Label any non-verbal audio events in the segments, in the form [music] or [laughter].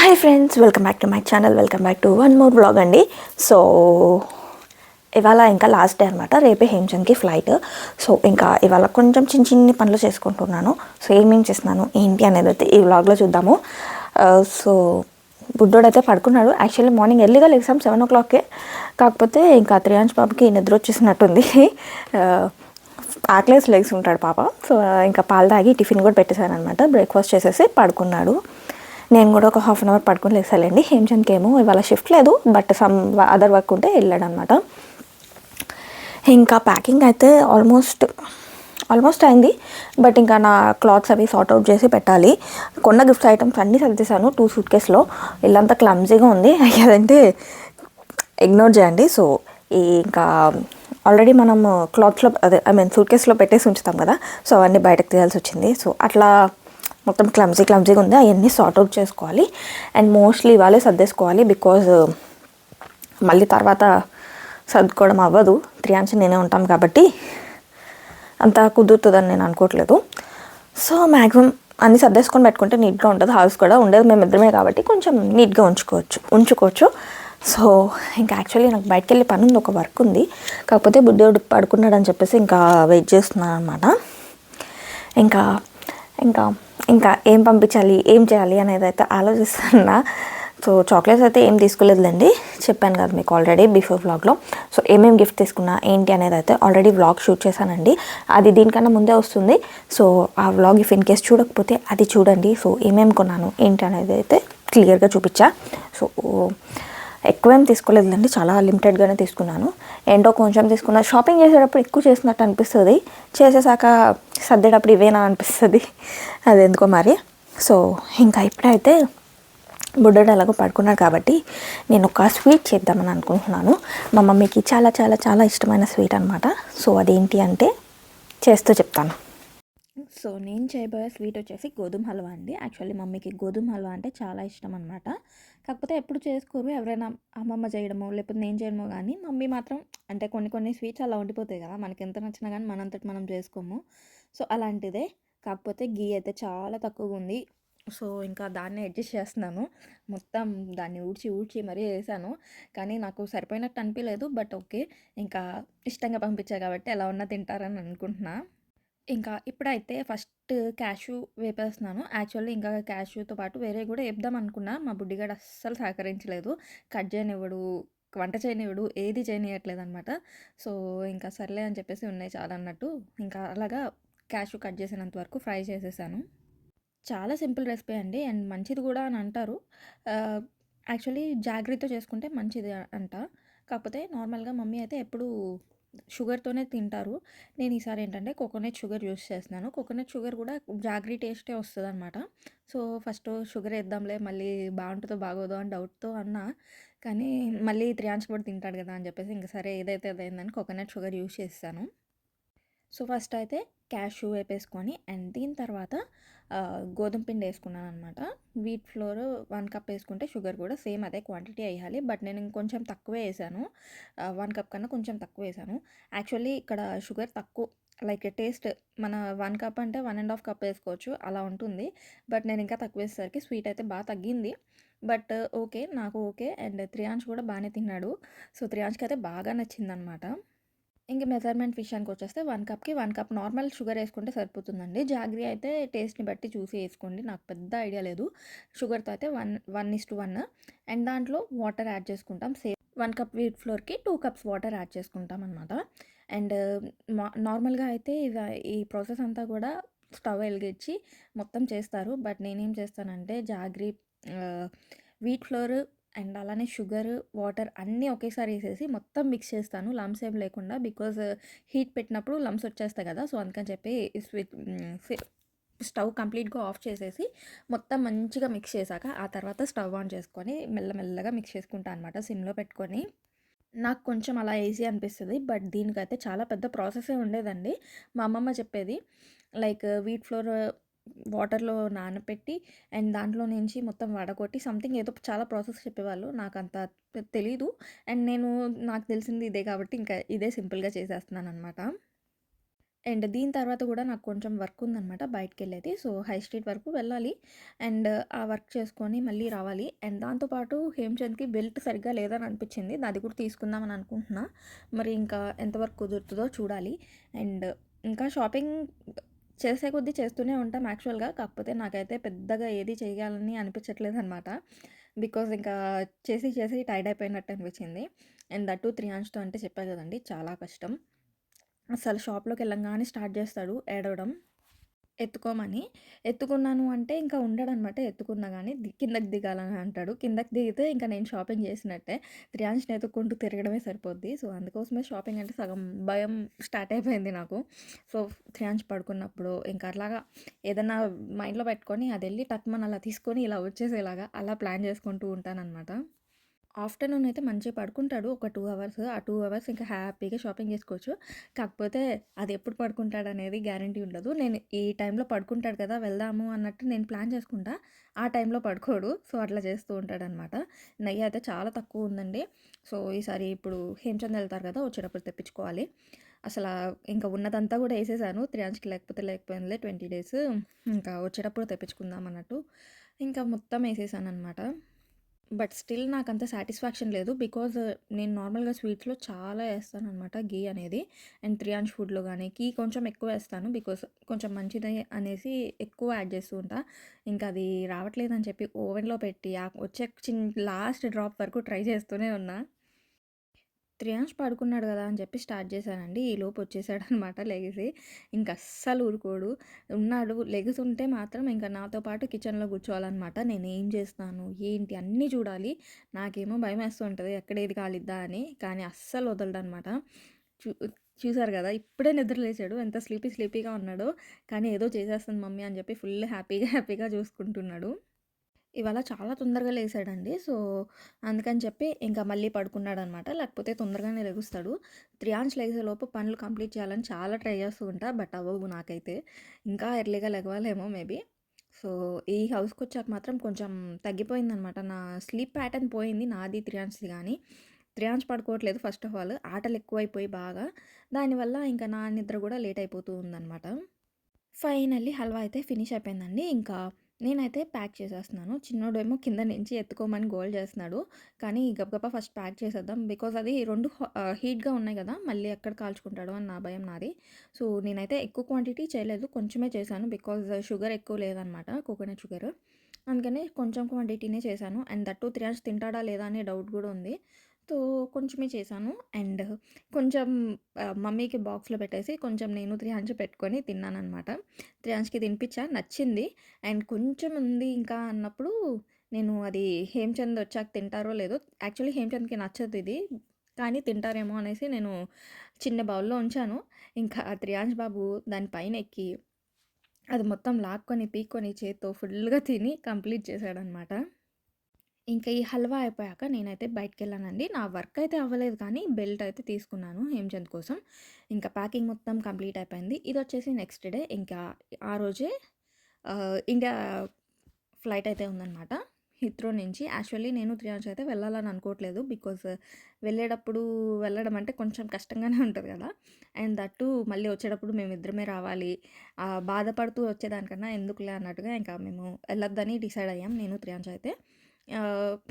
Hi friends welcome back to my channel welcome back to one more blog అండి. So ఇవాళ ఇంకా last day అనమాట రేపే హేమ్చంద్కి flight so ఇంకా ఇవాళ కొంచెం చిన్న చిన్ని పనులు చేసుకుంటున్నాను. సో ఏమేం చేస్తున్నాను ఏంటి అనేది అయితే ఈ వ్లాగ్లో చూద్దాము. Uh, సో బుడ్డోడు అయితే పడుకున్నాడు. యాక్చువల్లీ మార్నింగ్ ఎర్లీగా లేసాం సెవెన్ ఓ క్లాక్కే కాకపోతే ఇంకా త్రియాంశ్ బాబుకి నిద్ర వచ్చేసినట్టుంది. Uh, ఆకలేసి లెగ్స్ ఉంటాడు పాప. సో ఇంకా పాలు తాగి టిఫిన్ కూడా పెట్టేశాను అనమాట బ్రేక్ఫాస్ట్ చేసేసి పడుకున్నాడు. నేను కూడా ఒక హాఫ్ అన్ అవర్ పడుకుని లేసాలండి. హేమ్చంద్కి ఏమో ఇవాళ షిఫ్ట్ లేదు బట్ సమ్ అదర్ వర్క్ ఉంటే వెళ్ళాడు అనమాట ఇంకా ప్యాకింగ్ అయితే ఆల్మోస్ట్ ఆల్మోస్ట్ అయింది. బట్ ఇంకా నా క్లాత్స్ అవి సార్ట్ అవుట్ చేసి పెట్టాలి. కొన్న గిఫ్ట్ ఐటమ్స్ అన్నీ సర్దేశాను టూ సూట్ కేసులో ఇల్లంతా క్లమ్జీగా ఉంది అదంటే ఇగ్నోర్ చేయండి. సో ఈ ఇంకా ఆల్రెడీ మనం క్లాత్స్లో అదే ఐ మీన్ సూట్ కేసులో పెట్టేసి ఉంచుతాం కదా. సో అవన్నీ బయటకు తీయాల్సి వచ్చింది. సో అట్లా మొత్తం క్లమ్జీ క్లమ్జీగా ఉంది. అవన్నీ సార్ట్ అవుట్ చేసుకోవాలి. అండ్ మోస్ట్లీ ఇవాళే సర్దేసుకోవాలి బికాజ్ uh, మళ్ళీ తర్వాత సర్దుకోవడం అవ్వదు. త్రియాంశ నేనే ఉంటాం కాబట్టి అంత కుదురుతుందని నేను అనుకోవట్లేదు. సో మ్యాక్సిమం అన్ని సర్దేసుకొని పెట్టుకుంటే నీట్గా ఉంటుంది. హౌస్ కూడా ఉండేది. మేము ఇద్దరమే కాబట్టి కొంచెం నీట్గా ఉంచుకోవచ్చు. ఉంచుకోవచ్చు. సో ఇంకా యాక్చువల్లీ నాకు బయటకు వెళ్ళి పని ఉంది ఒక వర్క్ ఉంది. కాకపోతే బుద్ధుడు పడుకున్నాడు అని చెప్పేసి ఇంకా వెయిట్ చేస్తున్నాను అనమాట ఇంకా ఇంకా ఇంకా ఏం పంపించాలి ఏం చేయాలి అనేది అయితే ఆలోచిస్తున్నా. సో చాక్లెట్స్ అయితే ఏం తీసుకోలేదులేండి. చెప్పాను కదా మీకు ఆల్రెడీ బిఫోర్ వ్లాగ్లో సో ఏమేమి గిఫ్ట్ తీసుకున్నా ఏంటి అనేది అయితే ఆల్రెడీ వ్లాగ్ షూట్ చేశానండి. అది దీనికన్నా ముందే వస్తుంది. సో ఆ వ్లాగ్ ఇఫ్ ఇన్ కేస్ చూడకపోతే అది చూడండి. సో ఏమేమి కొన్నాను ఏంటి అనేది అయితే క్లియర్గా చూపించా. సో ఎక్కువ ఏం తీసుకోలేదండి చాలా లిమిటెడ్గానే తీసుకున్నాను. ఏంటో కొంచెం తీసుకున్నా. షాపింగ్ చేసేటప్పుడు ఎక్కువ చేసినట్టు అనిపిస్తుంది. చేసేసాక సర్దేటప్పుడు ఇవేనా అనిపిస్తుంది. అది ఎందుకో మరి. సో ఇంకా ఇప్పుడైతే బుడ్డడు ఎలాగో పడుకున్నాడు కాబట్టి నేను ఒక స్వీట్ చేద్దామని అనుకుంటున్నాను. మా మమ్మీకి చాలా చాలా చాలా ఇష్టమైన స్వీట్ అనమాట సో అదేంటి అంటే చేస్తూ చెప్తాను. సో నేను చేయబోయే స్వీట్ వచ్చేసి గోధుమ హల్వా అండి. యాక్చువల్లీ మమ్మీకి గోధుమ హల్వా అంటే చాలా ఇష్టం అనమాట కాకపోతే ఎప్పుడు చేసుకోరు ఎవరైనా అమ్మమ్మ చేయడమో లేకపోతే నేను చేయడమో కానీ మమ్మీ మాత్రం అంటే కొన్ని కొన్ని స్వీట్స్ అలా ఉండిపోతాయి కదా మనకి ఎంత నచ్చినా కానీ మనంతటి మనం చేసుకోము. సో అలాంటిదే. కాకపోతే గీ అయితే చాలా తక్కువగా ఉంది. సో ఇంకా దాన్ని అడ్జస్ట్ చేస్తున్నాను. మొత్తం దాన్ని ఊడ్చి ఊడ్చి మరీ వేసాను. కానీ నాకు సరిపోయినట్టు అనిపించలేదు బట్ ఓకే. ఇంకా ఇష్టంగా పంపించా కాబట్టి ఎలా ఉన్నా తింటారని అనుకుంటున్నా. ఇంకా ఇప్పుడైతే ఫస్ట్ క్యాషు వేపేస్తున్నాను. యాక్చువల్లీ ఇంకా క్యాషుతో పాటు వేరే కూడా వేద్దాం అనుకున్నా. మా బుడ్డిగాడు అస్సలు సహకరించలేదు. కట్ చేయనివ్వడు వంట చేయనివ్వడు ఏది చేయనివ్వట్లేదు అనమాట సో ఇంకా సర్లే అని చెప్పేసి ఉన్నాయి చాలా అన్నట్టు. ఇంకా అలాగా క్యాషు కట్ చేసినంత వరకు ఫ్రై చేసేసాను. చాలా సింపుల్ రెసిపీ అండి. అండ్ మంచిది కూడా అని అంటారు. యాక్చువల్లీ జాగ్రత్త చేసుకుంటే మంచిది అంట. కాకపోతే నార్మల్గా మమ్మీ అయితే ఎప్పుడు షుగర్తోనే తింటారు. నేను ఈసారి ఏంటంటే కోకోనట్ షుగర్ యూస్ చేస్తున్నాను. కోకోనట్ షుగర్ కూడా జాగ్రీ టేస్టే వస్తుంది అనమాట సో ఫస్ట్ షుగర్ వేద్దాంలే మళ్ళీ బాగుంటుందో బాగోదో అని డౌట్తో అన్నా కానీ మళ్ళీ త్రియాంశ్ కూడా తింటాడు కదా అని చెప్పేసి ఇంకా సరే ఏదైతే అదైందని కోకోనట్ షుగర్ యూస్ చేస్తాను. సో ఫస్ట్ అయితే క్యాషూ వేపేసుకొని అండ్ దీని తర్వాత గోధుమ పిండి వేసుకున్నాను అనమాట వీట్ ఫ్లోర్ వన్ కప్ వేసుకుంటే షుగర్ కూడా సేమ్ అదే క్వాంటిటీ వేయాలి. బట్ నేను ఇంకొంచెం తక్కువే వేసాను. వన్ కప్ కన్నా కొంచెం తక్కువ వేసాను. యాక్చువల్లీ ఇక్కడ షుగర్ తక్కువ లైక్ టేస్ట్ మన వన్ కప్ అంటే వన్ అండ్ హాఫ్ కప్ వేసుకోవచ్చు. అలా ఉంటుంది. బట్ నేను ఇంకా తక్కువ వేసేసరికి స్వీట్ అయితే బాగా తగ్గింది. బట్ ఓకే నాకు ఓకే. అండ్ త్రియాంష్ కూడా బాగానే తిన్నాడు. సో త్రియాంష్కి అయితే బాగా నచ్చిందనమాట ఇంక మెజర్మెంట్ విషయానికి వచ్చేస్తే వన్ కప్కి వన్ కప్ నార్మల్ షుగర్ వేసుకుంటే సరిపోతుందండి. జాగ్రీ అయితే టేస్ట్ని బట్టి చూసి వేసుకోండి. నాకు పెద్ద ఐడియా లేదు. షుగర్తో అయితే one one is to one. And దాంట్లో వాటర్ యాడ్ చేసుకుంటాం. సేమ్ వన్ కప్ వీట్ ఫ్లోర్కి టూ కప్స్ వాటర్ యాడ్ చేసుకుంటాం అనమాట అండ్ నార్మల్గా అయితే ఈ ప్రాసెస్ అంతా కూడా స్టవ్ వెలిగించి మొత్తం చేస్తారు. బట్ నేనేం చేస్తానంటే జాగ్రీ వీట్ ఫ్లోర్ అండ్ అలానే షుగర్ వాటర్ అన్నీ ఒకేసారి వేసేసి మొత్తం మిక్స్ చేస్తాను. లమ్స్ ఏం లేకుండా బికాజ్ హీట్ పెట్టినప్పుడు లమ్స్ వచ్చేస్తాయి కదా సో అందుకని చెప్పి స్టవ్ కంప్లీట్గా ఆఫ్ చేసేసి మొత్తం మంచిగా మిక్స్ చేశాక ఆ తర్వాత స్టవ్ ఆన్ చేసుకొని మెల్లమెల్లగా మిక్స్ చేసుకుంటా అనమాట సిమ్లో పెట్టుకొని. నాకు కొంచెం అలా ఈజీ అనిపిస్తుంది బట్ దీనికైతే చాలా పెద్ద ప్రాసెసే ఉండేదండి. మా అమ్మమ్మ చెప్పేది లైక్ వీట్ ఫ్లోర్ వాటర్లో నానపెట్టి అండ్ దాంట్లో నుంచి మొత్తం వడగొట్టి సంథింగ్ ఏదో చాలా ప్రాసెస్ చెప్పేవాళ్ళు. నాకు అంత తెలీదు. అండ్ నేను నాకు తెలిసింది ఇదే కాబట్టి ఇంకా ఇదే సింపుల్గా చేసేస్తున్నాను అనమాట అండ్ దీని తర్వాత కూడా నాకు కొంచెం వర్క్ ఉందనమాట బయటకు వెళ్ళేది సో హై స్ట్రీట్ వరకు వెళ్ళాలి. అండ్ ఆ వర్క్ చేసుకొని మళ్ళీ రావాలి. అండ్ దాంతోపాటు హేమ్చంద్కి బెల్ట్ సరిగ్గా లేదని అనిపించింది. అది కూడా తీసుకుందామని అనుకుంటున్నా. మరి ఇంకా ఎంతవరకు కుదురుతుందో చూడాలి. అండ్ ఇంకా షాపింగ్ చేసే కొద్దీ చేస్తూనే ఉంటాం యాక్చువల్గా. కాకపోతే నాకైతే పెద్దగా ఏది చేయాలని అనిపించట్లేదు అనమాట బికాజ్ ఇంకా చేసి చేసి టైడ్ అయిపోయినట్టు అనిపించింది. అండ్ దట్టు త్రీ అంచ్తో అంటే చెప్పా కదండి చాలా కష్టం. అసలు షాప్లోకి వెళ్ళంగానే స్టార్ట్ చేస్తాడు ఏడవడం. ఎత్తుకోమని. ఎత్తుకున్నాను అంటే ఇంకా ఉండడనమాట. ఎత్తుకున్నా కానీ కిందకి దిగాలని అంటాడు. కిందకి దిగితే ఇంకా నేను షాపింగ్ చేసినట్టే. త్రియాంష్ని ఎత్తుక్కుంటూ తిరగడమే సరిపోద్ది. సో అందుకోసమే షాపింగ్ అంటే సగం భయం స్టార్ట్ అయిపోయింది నాకు. సో త్రియాంష్ పడుకున్నప్పుడు ఇంకా అట్లాగా ఏదైనా మైండ్లో పెట్టుకొని అది వెళ్ళి టక్మన్ అలా తీసుకొని ఇలా వచ్చేసేలాగా అలా ప్లాన్ చేసుకుంటూ ఉంటానన్నమాట. ఆఫ్టర్నూన్ అయితే మంచిగా పడుకుంటాడు. ఒక టూ అవర్స్ ఆ టూ అవర్స్ ఇంకా హ్యాపీగా షాపింగ్ చేసుకోవచ్చు. కాకపోతే అది ఎప్పుడు పడుకుంటాడు అనేది గ్యారంటీ ఉండదు. నేను ఈ టైంలో పడుకుంటాడు కదా వెళ్దాము అన్నట్టు నేను ప్లాన్ చేసుకుంటా. ఆ టైంలో పడుకోడు. సో అట్లా చేస్తూ ఉంటాడు అనమాట నెయ్యి అయితే చాలా తక్కువ ఉందండి. సో ఈసారి ఇప్పుడు హేమచంద్ వెళ్తారు కదా వచ్చేటప్పుడు తెప్పించుకోవాలి. అసలు ఇంకా ఉన్నదంతా కూడా వేసేసాను. త్రియాంజ్కి లేకపోతే లేకపోయిందిలే ట్వంటీ డేస్. ఇంకా వచ్చేటప్పుడు తెప్పించుకుందాం అన్నట్టు. ఇంకా మొత్తం వేసేసాను అనమాట బట్ స్టిల్ నాకు అంత సాటిస్ఫాక్షన్ లేదు బికాజ్ నేను నార్మల్గా స్వీట్స్లో చాలా వేస్తాను అనమాట గీ అనేది. అండ్ త్రియాంష్ ఫుడ్లో కానీ గీ కొంచెం ఎక్కువ వేస్తాను బికాస్ కొంచెం మంచిది అనేసి ఎక్కువ యాడ్ చేస్తూ ఉంటా. ఇంకా అది రావట్లేదని చెప్పి ఓవెన్లో పెట్టి ఆ వచ్చే చిన్న లాస్ట్ డ్రాప్ వరకు ట్రై చేస్తూనే ఉన్నా. త్రియాంష్ పడుకున్నాడు కదా అని చెప్పి స్టార్ట్ చేశానండి. ఈ లోపు వచ్చేసాడు అనమాట లెగిసి. ఇంకా అస్సలు ఊరుకోడు. ఉన్నాడు. లెగిసి ఉంటే మాత్రం ఇంకా నాతో పాటు కిచెన్లో కూర్చోవాలన్నమాట నేను ఏం చేస్తాను ఏంటి? అన్నీ చూడాలి. నాకేమో భయం వేస్తుంటుంది ఎక్కడ ఏది కాలిద్దా అని. కానీ అస్సలు వదలడు అనమాట చూ చూసారు కదా? ఇప్పుడే నిద్ర లేచాడు ఎంత స్లీపీ స్లీపీగా ఉన్నాడో. కానీ ఏదో చేసేస్తుంది మమ్మీ అని చెప్పి ఫుల్ హ్యాపీగా హ్యాపీగా చూసుకుంటున్నాడు. ఇవాళ చాలా తొందరగా లేసాడండి. సో అందుకని చెప్పి ఇంకా మళ్ళీ పడుకున్నాడు అనమాట లేకపోతే తొందరగానే లెగుస్తాడు. త్రియాంశ్ లేసేలోపు పనులు కంప్లీట్ చేయాలని చాలా ట్రై చేస్తూ ఉంటా. బట్ అవ్వవు నాకైతే. ఇంకా ఎర్లీగా లెగవాలేమో మేబీ సో ఈ హౌస్కి వచ్చాక మాత్రం కొంచెం తగ్గిపోయిందనమాట. నా స్లీప్ ప్యాటర్న్ పోయింది. నాది త్రియాంశ్ది కానీ. త్రియాంశ్ పడుకోవట్లేదు ఫస్ట్ ఆఫ్ ఆల్. ఆటలు ఎక్కువైపోయి బాగా. దానివల్ల ఇంకా నా నిద్ర కూడా లేట్ అయిపోతూ ఉందన్నమాట ఫైనల్లీ హల్వా అయితే ఫినిష్ అయిపోయిందండి. ఇంకా నేనైతే ప్యాక్ చేసేస్తున్నాను. చిన్నోడేమో కింద నుంచి ఎత్తుకోమని గోల్ చేస్తున్నాడు. కానీ గబగబా ఫస్ట్ ప్యాక్ చేసేద్దాం. బికాజ్ అది రెండు హీట్గా ఉన్నాయి కదా మళ్ళీ ఎక్కడ కాల్చుకుంటాడో అని నా భయం నాది. సో నేనైతే ఎక్కువ క్వాంటిటీ చేయలేదు. కొంచెమే చేశాను బికాజ్ షుగర్ ఎక్కువ లేదనమాట కోకోనట్ షుగర్. అందుకని కొంచెం క్వాంటిటీనే చేశాను. అండ్ దట్టు త్రీ అవర్స్ తింటాడా లేదా అనే డౌట్ కూడా ఉంది. సో కొంచెమే చేశాను. అండ్ కొంచెం మమ్మీకి బాక్స్లో పెట్టేసి కొంచెం నేను త్రీ హండ్స్ పెట్టుకొని తిన్నానమాట అనమాట త్రీ హండ్స్కి తినిపించా నచ్చింది. అండ్ కొంచెం ఉంది ఇంకా అన్నప్పుడు నేను అది హేమ్చంద్ వచ్చాక తింటారో లేదో యాక్చువల్లీ హేమ్చంద్కి నచ్చదు ఇది కానీ తింటారేమో అనేసి నేను చిన్న బౌల్లో ఉంచాను. ఇంకా త్రియాంజ్ బాబు దానిపైన ఎక్కి అది మొత్తం లాక్కొని పీక్కొని చేత్తో ఫుల్గా తిని కంప్లీట్ చేశాడనమాట ఇంకా ఈ హల్వా అయిపోయాక నేనైతే బయటకు వెళ్ళానండి నా వర్క్ అయితే అవ్వలేదు కానీ బెల్ట్ అయితే తీసుకున్నాను హేమచంద్ కోసం. ఇంకా ప్యాకింగ్ మొత్తం కంప్లీట్ అయిపోయింది. ఇది వచ్చేసి నెక్స్ట్ డే. ఇంకా ఆ రోజే ఇండియా ఫ్లైట్ అయితే ఉందన్నమాట. హిత్రో నుంచి. యాక్చువల్లీ నేను త్రియాంశ్ అయితే వెళ్ళాలని అనుకోవట్లేదు బికాస్ వెళ్ళేటప్పుడు వెళ్ళడం అంటే కొంచెం కష్టంగానే ఉంటుంది కదా. అండ్ దట్టు మళ్ళీ వచ్చేటప్పుడు మేము ఇద్దరమే రావాలి బాధపడుతూ వచ్చేదానికన్నా ఎందుకులే అన్నట్టుగా ఇంకా మేము వెళ్ళొద్దని డిసైడ్ అయ్యాం. నేను త్రియాంశ్ అయితే.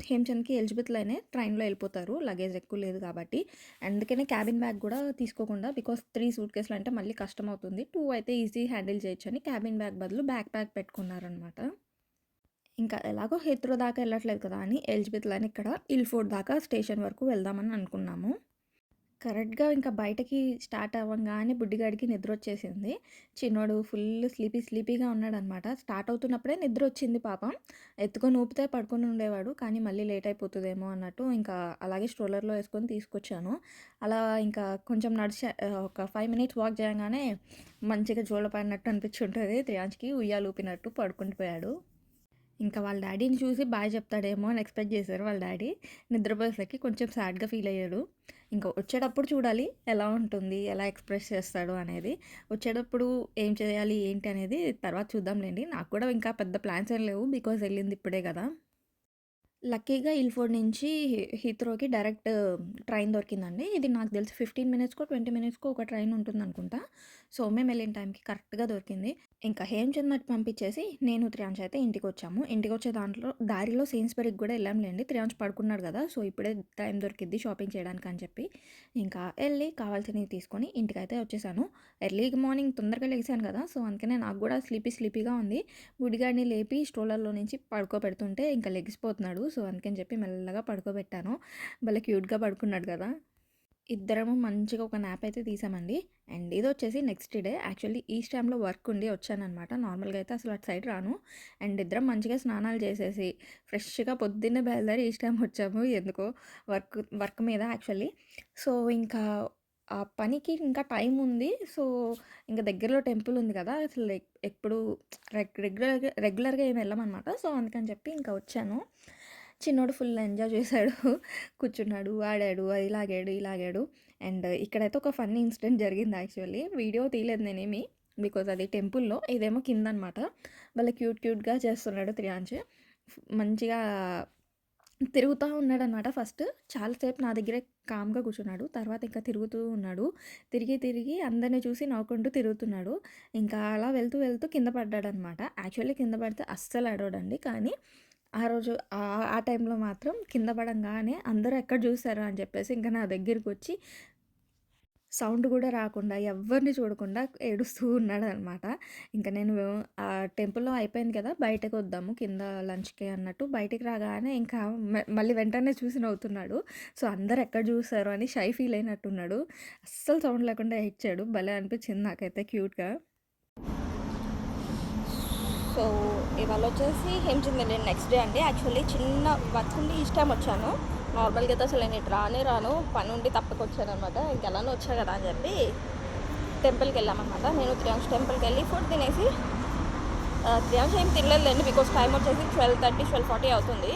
హేమ్చంద్కి ఎలిజబెత్ లైనే ట్రైన్లో వెళ్ళిపోతారు. లగేజ్ ఎక్కువ లేదు కాబట్టి. అందుకనే క్యాబిన్ బ్యాగ్ కూడా తీసుకోకుండా బికాస్ త్రీ సూట్ కేసులు అంటే మళ్ళీ కష్టం అవుతుంది. టూ అయితే ఈజీ హ్యాండిల్ చేయొచ్చు అని క్యాబిన్ బ్యాగ్ బదులు బ్యాక్ ప్యాక్ పెట్టుకున్నారనమాట. ఇంకా ఎలాగో హెత్రో దాకా వెళ్ళట్లేదు కదా అని ఎలిజబెత్ లైన్ ఇక్కడ ఇల్ఫోర్డ్ దాకా స్టేషన్ వరకు వెళ్దామని అనుకున్నాము. కరెక్ట్గా ఇంకా బయటకి స్టార్ట్ అవ్వగానే బుడ్డిగాడికి నిద్ర వచ్చేసింది చిన్నోడు ఫుల్ స్లీపీ స్లీపీగా ఉన్నాడు అనమాట స్టార్ట్ అవుతున్నప్పుడే నిద్ర వచ్చింది పాపం. ఎత్తుకొని ఊపితే పడుకొని ఉండేవాడు. కానీ మళ్ళీ లేట్ అయిపోతుందేమో అన్నట్టు ఇంకా అలాగే స్ట్రోలర్లో వేసుకొని తీసుకొచ్చాను. అలా ఇంకా కొంచెం నడిచే ఒక ఫైవ్ మినిట్స్ వాక్ చేయగానే మంచిగా జోళ్ళ పడినట్టు అనిపించి ఉంటుంది త్రియాంచ్కి ఉయ్యాలు ఊపినట్టు పడుకుంటూ పోయాడు ఇంకా వాళ్ళ డాడీని చూసి బాగా చెప్తాడేమో అని ఎక్స్పెక్ట్ చేశారు వాళ్ళ డాడీ. నిద్రపోయేసరికి కొంచెం సాడ్గా ఫీల్ అయ్యాడు. ఇంకా వచ్చేటప్పుడు చూడాలి ఎలా ఉంటుంది ఎలా ఎక్స్ప్రెస్ చేస్తాడు అనేది. వచ్చేటప్పుడు ఏం చేయాలి ఏంటి అనేది తర్వాత చూద్దాంలేండి. నాకు కూడా ఇంకా పెద్ద ప్లాన్స్ ఏం లేవు బికాజ్ వెళ్ళింది ఇప్పుడే కదా. లక్కీగా ఇల్ఫోర్డ్ నుంచి హీత్రోకి డైరెక్ట్ ట్రైన్ దొరికిందండి. ఇది నాకు తెలిసి ఫిఫ్టీన్ మినిట్స్కో ట్వంటీ మినిట్స్కో ఒక ట్రైన్ ఉంటుంది అనుకుంటా సో మేము వెళ్ళిన టైంకి కరెక్ట్గా దొరికింది. ఇంకా హేమచంద్ పంపించేసి నేను త్రియాంశ్ అయితే ఇంటికి వచ్చాము ఇంటికి వచ్చే దాంట్లో దారిలో సేన్స్బెరీకి కూడా వెళ్ళాంలేండి. త్రియాంశ్ పడుకున్నాడు కదా సో ఇప్పుడే టైం దొరికిద్ది షాపింగ్ చేయడానికి అని చెప్పి. ఇంకా వెళ్ళి కావాల్సినవి తీసుకొని ఇంటికైతే వచ్చేసాను. ఎర్లీ మార్నింగ్ తొందరగా లేచాను కదా సో అందుకనే నాకు కూడా స్లీపీ స్లీపీగా ఉంది. గుడిగాడిని లేపి స్ట్రోలర్లో నుంచి పడుకోబెడుతుంటే ఇంకా లెగిసిపోతున్నాడు. సో అందుకని చెప్పి మెల్లగా పడుకోబెట్టాను. భలే క్యూట్గా పడుకున్నాడు కదా. ఇద్దరము మంచిగా ఒక నాప్ అయితే తీసామండి. అండ్ ఇది వచ్చేసి నెక్స్ట్ డే. యాక్చువల్లీ ఈ టైంలో వర్క్ ఉండి వచ్చానమాట నార్మల్గా అయితే అసలు అటు సైడ్ రాను. అండ్ ఇద్దరం మంచిగా స్నానాలు చేసేసి ఫ్రెష్గా పొద్దున్నే బయలుదేరి ఈ టైం వచ్చాము. ఎందుకో వర్క్ వర్క్ మీద యాక్చువల్లీ. సో ఇంకా ఆ పనికి ఇంకా టైం ఉంది. సో ఇంకా దగ్గరలో టెంపుల్ ఉంది కదా అసలు ఎప్పుడు రెగ్యులర్గా రెగ్యులర్గా ఏమి వెళ్ళామన్నమాట. సో అందుకని చెప్పి ఇంకా వచ్చాను. చిన్నోడు ఫుల్ ఎంజాయ్ చేశాడు. [laughs] కూర్చున్నాడు ఆడాడు అది లాగాడు ఇలాగాడు అండ్ ఇక్కడైతే ఒక ఫన్నీ ఇన్సిడెంట్ జరిగింది యాక్చువల్లీ. వీడియో తీయలేదు నేనేమి బికాజ్ అది టెంపుల్లో ఇదేమో కింద అనమాట వాళ్ళ క్యూట్ క్యూట్గా చేస్తున్నాడు త్రియాంశ్. మంచిగా తిరుగుతూ ఉన్నాడు అనమాట ఫస్ట్. చాలాసేపు నా దగ్గరే కామ్గా కూర్చున్నాడు. తర్వాత ఇంకా తిరుగుతూ ఉన్నాడు. తిరిగి తిరిగి అందరిని చూసి నవ్వుకుంటూ తిరుగుతున్నాడు. ఇంకా అలా వెళ్తూ వెళ్తూ కింద పడ్డాడు అనమాట యాక్చువల్లీ కింద పడితే అస్సలు అడవడండి కానీ ఆ రోజు ఆ టైంలో మాత్రం కింద పడంగానే అందరూ ఎక్కడ చూసారు అని చెప్పేసి ఇంకా నా దగ్గరికి వచ్చి సౌండ్ కూడా రాకుండా ఎవరిని చూడకుండా ఏడుస్తూ ఉన్నాడు అనమాట ఇంకా నేను ఆ టెంపుల్లో అయిపోయింది కదా బయటకు వద్దాము కింద లంచ్కి అన్నట్టు బయటికి రాగానే ఇంకా మళ్ళీ వెంటనే చూసి నవ్వుతున్నాడు. సో అందరు ఎక్కడ చూసారు అని షై ఫీల్ అయినట్టున్నాడు. అస్సలు సౌండ్ లేకుండా ఇచ్చాడు భలే అనిపించింది నాకైతే క్యూట్గా. సో ఇవాళ వచ్చేసి హేమచంద్ వెళ్ళిన నెక్స్ట్ డే అండి. యాక్చువల్లీ చిన్న వర్క్ ఉండి ఇష్టం వచ్చాను. నార్మల్గా అయితే అసలు నేను ఇటు రానే రాను. పని ఉండి తప్పకొచ్చాను అనమాట. ఇంకెలానో వచ్చా కదా అని చెప్పి టెంపుల్కి వెళ్ళామన్నమాట నేను త్రియాంశ్ టెంపుల్కి వెళ్ళి ఫుడ్ తినేసి త్రియాంశ్ ఏం తినలేదులేండి బికాస్ టైం వచ్చేసి ట్వెల్వ్ థర్టీ ట్వెల్వ్ ఫార్టీ అవుతుంది.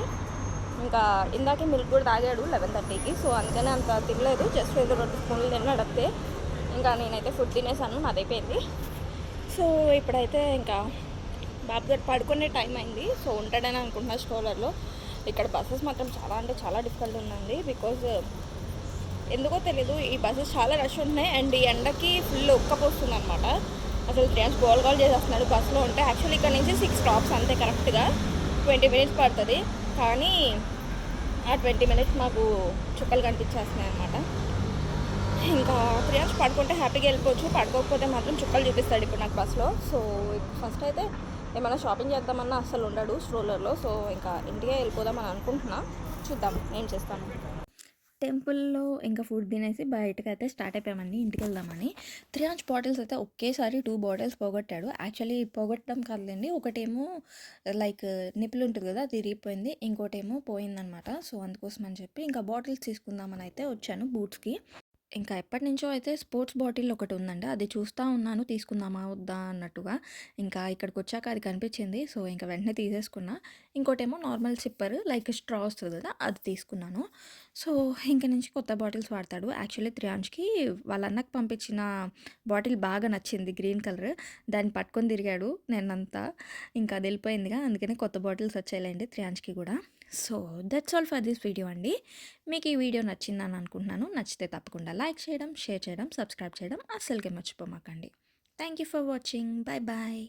ఇంకా ఇందాకే మిల్క్ కూడా తాగాడు లెవెన్ థర్టీకి సో అందుకనే అంత తినలేదు. జస్ట్ ఏదో రెండు స్పూన్లు తిన్నాడు అడితే ఇంకా నేనైతే ఫుడ్ తినేసాను. నాదైపోయింది. సో ఇప్పుడైతే ఇంకా బాబు గారు పడుకునే టైం అయింది. సో ఉంటాడని అనుకుంటున్నా స్టోలర్లో ఇక్కడ బస్సెస్ మాత్రం చాలా అంటే చాలా డిఫికల్ట్ ఉందండి. బికాజ్ ఎందుకో తెలీదు ఈ బస్సెస్ చాలా రష్ ఉంటున్నాయి. అండ్ ఈ ఎండకి ఫుల్ ఉక్కపోస్తుంది అనమాట అసలు ట్రైన్స్ గోల్ గోల్ చేసేస్తున్నాడు బస్సులో ఉంటే. యాక్చువల్లీ ఇక్కడ నుంచి సిక్స్ స్టాప్స్ అంతే కరెక్ట్గా ట్వంటీ మినిట్స్ పడుతుంది. కానీ ఆ ట్వంటీ మినిట్స్ మాకు చుక్కలు కనిపించేస్తున్నాయి అనమాట ఇంకా త్రీ అవర్స్ పడుకుంటే హ్యాపీగా వెళ్ళిపోవచ్చు. పడుకోకపోతే మాత్రం చుక్కలు చూపిస్తాడు ఇప్పుడు నాకు బస్సులో. సో ఫస్ట్ అయితే ఏమైనా షాపింగ్ చేద్దామన్నా అసలు ఉండడు స్ట్రోలర్లో. సో ఇంకా ఇంటికే వెళ్ళిపోదామని అనుకుంటున్నా. చూద్దాం ఏం చేస్తాను. టెంపుల్లో ఇంకా ఫుడ్ తినేసి బయటకు అయితే స్టార్ట్ అయిపోయామండి. ఇంటికి వెళ్దామని. త్రీ అంచ్ బాటిల్స్ అయితే ఒకేసారి టూ బాటిల్స్ పోగొట్టాడు. యాక్చువల్లీ పోగొట్టడం కాదులేండి. ఒకటేమో లైక్ నిప్పులు ఉంటుంది కదా అది తిరిగిపోయింది ఇంకోటేమో పోయిందనమాట. సో అందుకోసం అని చెప్పి ఇంకా బాటిల్స్ తీసుకుందామని అయితే వచ్చాను బూట్స్కి. ఇంకా ఎప్పటి నుంచో అయితే స్పోర్ట్స్ బాటిల్ ఒకటి ఉందండి అది చూస్తూ ఉన్నాను తీసుకుందామా వద్దా అన్నట్టుగా. ఇంకా ఇక్కడికి వచ్చాక అది కనిపించింది. సో ఇంకా వెంటనే తీసేసుకున్నా. ఇంకోటేమో నార్మల్ సిప్పర్ లైక్ స్ట్రా వస్తుంది కదా అది తీసుకున్నాను. సో ఇంక నుంచి కొత్త బాటిల్స్ వాడతాడు. యాక్చువల్లీ త్రియాంష్కి వాళ్ళ అన్నకు పంపించిన బాటిల్ బాగా నచ్చింది గ్రీన్ కలర్. దాన్ని పట్టుకొని తిరిగాడు నేనంతా. ఇంకా అది వెళ్ళిపోయిందిగా. అందుకని కొత్త బాటిల్స్ వచ్చాయిలేండి త్రియాంష్కి కూడా. So that's all for this video అండి. మీకు ఈ వీడియో నచ్చిందని అనుకుంటున్నాను. నచ్చితే తప్పకుండా లైక్ చేయడం షేర్ చేయడం సబ్స్క్రైబ్ చేయడం అస్సలుకే మర్చిపోమాకండి. Thank you for watching. Bye bye.